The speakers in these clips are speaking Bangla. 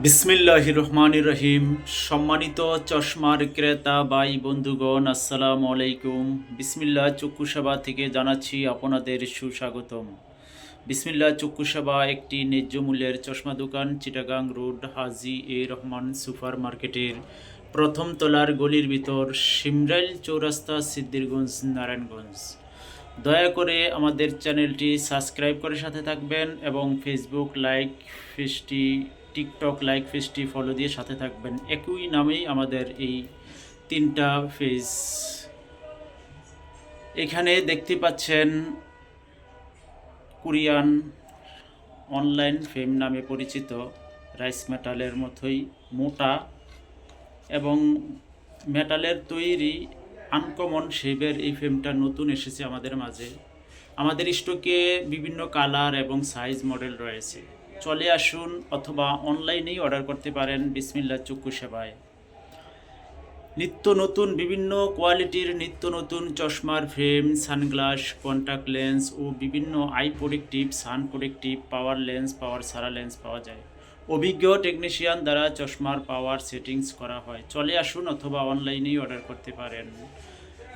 বিসমিল্লাহ রহমান রহিম সম্মানিত চশমার ক্রেতা বাই বন্ধুগণ, আসসালামু আলাইকুম। বিসমিল্লাহ চক্ষু সেবা থেকে জানাচ্ছি আপনাদের সুস্বাগতম। বিসমিল্লাহ চক্ষু সেবা একটি ন্যায্য মূল্যের চশমা দোকান, Chittagong road, Haji A Rahman super মার্কেটের প্রথম তলার গলির ভিতর, সিমরাইল চৌরাস্তা সিদ্দিরগঞ্জ নারায়ণগঞ্জ। দয়া করে আমাদের চ্যানেলটি সাবস্ক্রাইব করে সাথে থাকবেন এবং ফেসবুক লাইক পেজটি টিকটক, লাইক পেজটি ফলো দিয়ে সাথে থাকবেন। একই নামেই আমাদের এই তিনটা পেজ এখানে দেখতে পাচ্ছেন কোরিয়ান অনলাইন ফেম নামে পরিচিত রাইস মেটালের মতোই মোটা এবং মেটালের তৈরি আনকমন শেপের এই ফ্রেমটা নতুন এসেছে আমাদের মাঝে। আমাদের স্টকে বিভিন্ন কালার এবং সাইজ মডেল রয়েছে। চলে আসুন অথবা অনলাইনেই অর্ডার করতে পারেন বিসমিল্লা চক্ষু সেবায়। নিত্য নতুন, বিভিন্ন কোয়ালিটির নিত্য নতুন চশমার ফ্রেম, সানগ্লাস, কন্টাক্ট লেন্স ও বিভিন্ন eye protective, sun protective, power lens, power সারা লেন্স পাওয়া যায়। অভিজ্ঞ টেকনিশিয়ান দ্বারা চশমার পাওয়ার সেটিংস করা হয়। চলে আসুন অথবা অনলাইনেই অর্ডার করতে পারেন।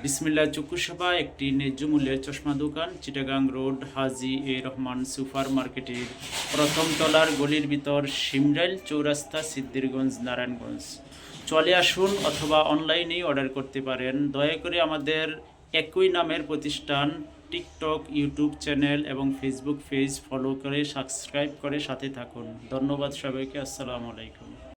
বিসমিল্লা চক্ষু সেবা, একটি ন্যায্য মূল্যের চশমা দোকান, Chittagong road, Haji A Rahman super মার্কেটের প্রথম তলার গলির ভিতর সিমরাইল চৌরাস্তা সিদ্দিরগঞ্জ নারায়ণগঞ্জ। চলে আসুন অথবা অনলাইনেই অর্ডার করতে পারেন। দয়া করে আমাদের একই নামের প্রতিষ্ঠান টিকটক, ইউটিউব চ্যানেল এবং ফেসবুক পেজ ফলো করে সাবস্ক্রাইব করে সাথে থাকুন। ধন্যবাদ সবাইকে। আসসালামু আলাইকুম।